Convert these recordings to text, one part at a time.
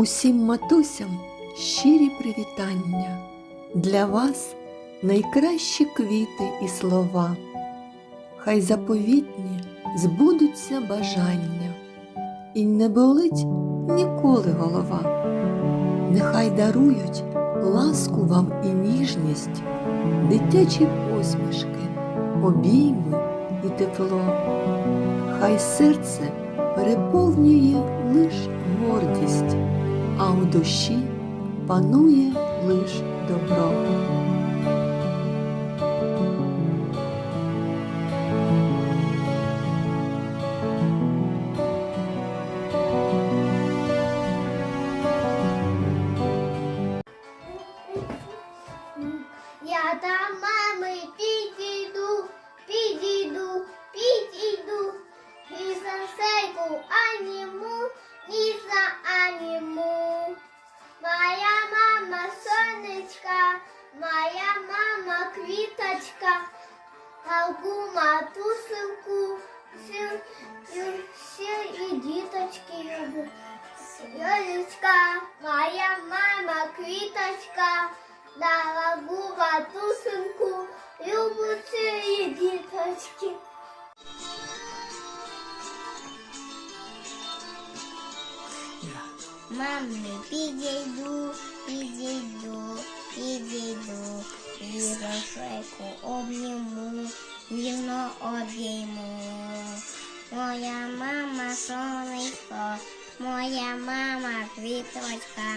Усім матусям щирі привітання. Для вас найкращі квіти і слова. Хай заповітні збудуться бажання, і не болить ніколи голова. Нехай дарують ласку вам і ніжність, дитячі посмішки, обійми і тепло. Хай серце переповнює лиш гордість, а у душі панує лиш добро. Алку матусинку, всі, і- всі і діточки люблю. Юлечка, моя мама квіточка, дорогу матусинку, люблю ці діточки. Мамі, підійду, підійду, підійду, і шейку обніму, вільно обійму. Моя мама сонечко, моя мама квіточка,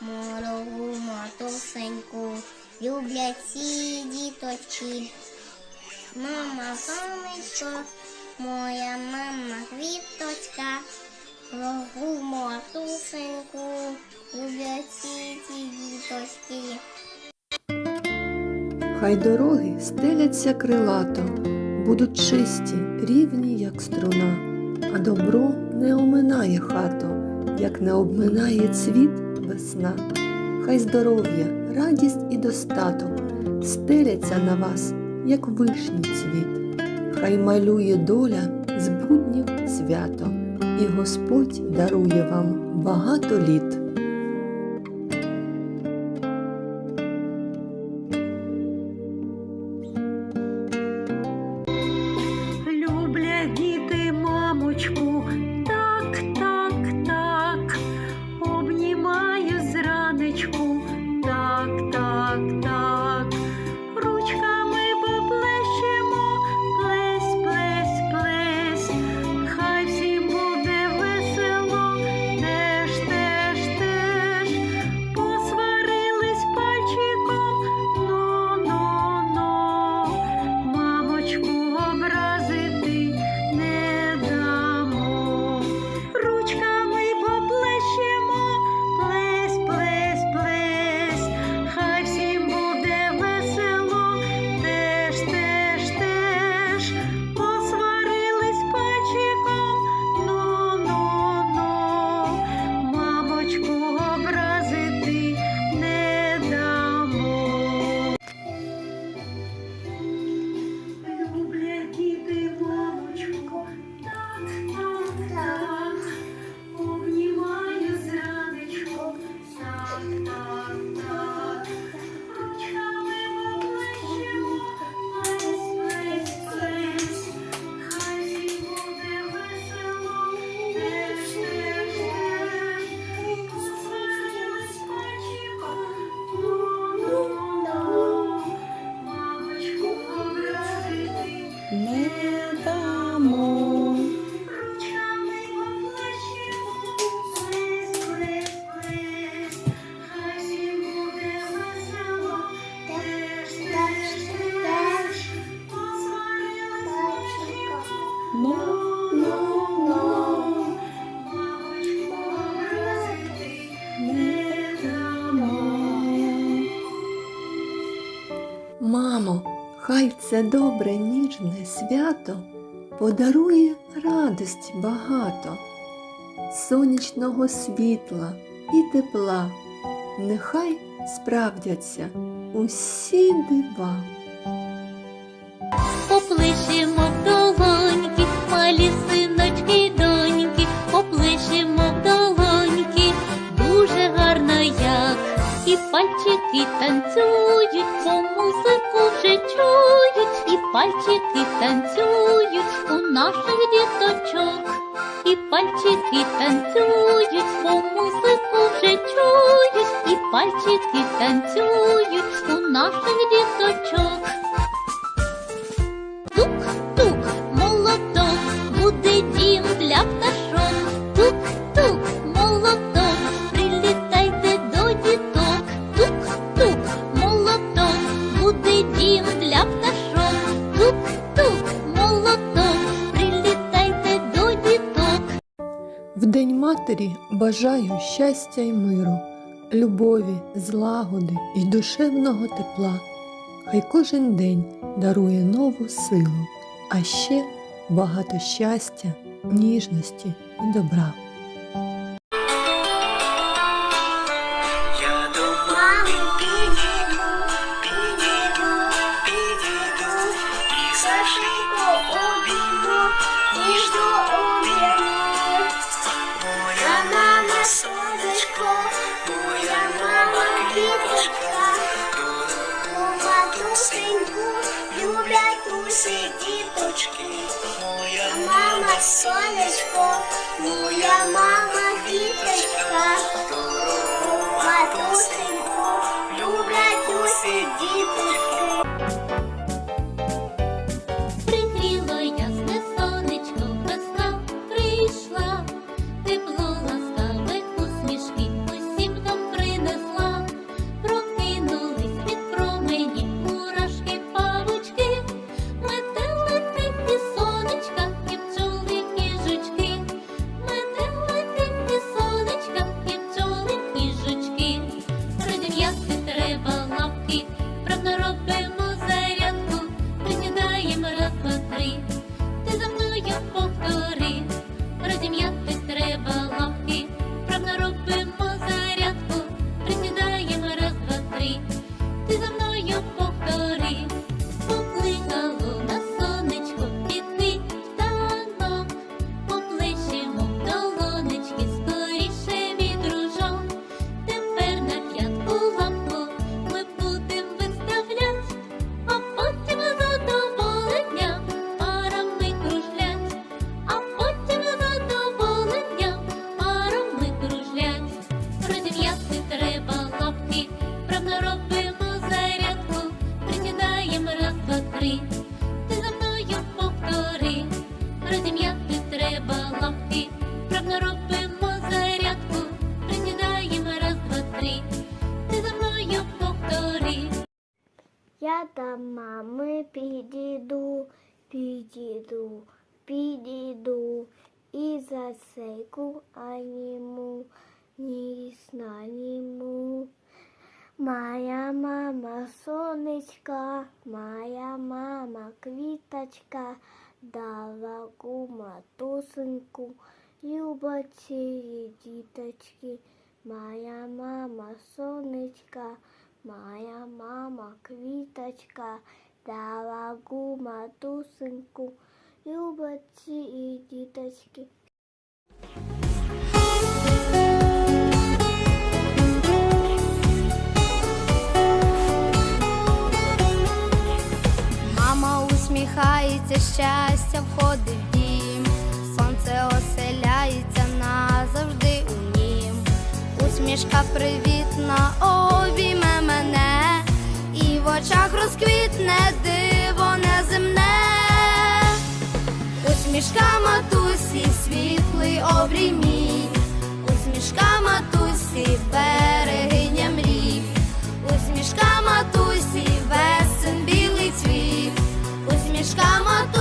морогу матусеньку, люблять всі діточки. Мама сонечко, моя мама квіточка, Рогу матусеньку, люблять ці діточки. Хай дороги стеляться крилато, будуть чисті, рівні, як струна, а добро не оминає хату, як не обминає цвіт весна. Хай здоров'я, радість і достаток стеляться на вас, як вишній цвіт. Хай малює доля з буднів свято, і Господь дарує вам багато літ. Хай це добре ніжне свято подарує радость багато, сонячного світла і тепла. Нехай справдяться усі дива. Поплишимо долоньки, малі синочки й доньки, поплишимо долоньки, дуже гарно як і пальчики танцюють. У наших діточок, і пальчики танцюють, бо музику вже чують, і пальчики танцюють у наших діточок. Тук-тук, молоток, буде дім для пташок. Тук-тук, молоток, прилітайте до діток. Тук-тук, матері бажаю щастя й миру, любові, злагоди і душевного тепла. Хай кожен день дарує нову силу, а ще багато щастя, ніжності і добра. Люблять діточки. Моя мама сонечко, моя мама діточка, у матусеньку люблять усі діточки. Ти за мною повтори, Я до мами підійду, підійду, підійду, і за сейку аніму, ні сна німу. Моя мама сонечка, моя мама квіточка, дала кума тусеньку, любать ці діточки. Моя мама сонечка, Моя мама квіточка, дала гума тусеньку, любить ці діточки. Очах розквітне диво неземне. Усмішка матусі, світлий обрій мій, усмішка матусі, берегиня мрій, усмішка матусі, весен білий цвіт, усмішка матусі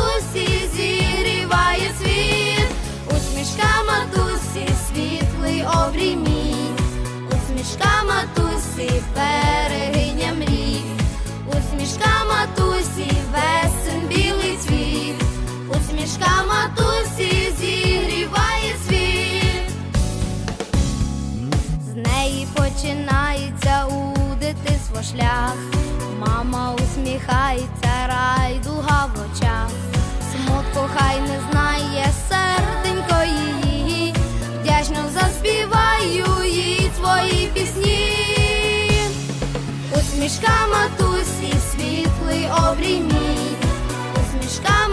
дитинство шлях. Мама усміхається, райдуга в очах. Смутку хай не знає серденько її. Вдячно заспіваю їй свої пісні. Усмішка матусі, світлий обрій мій. Усмішка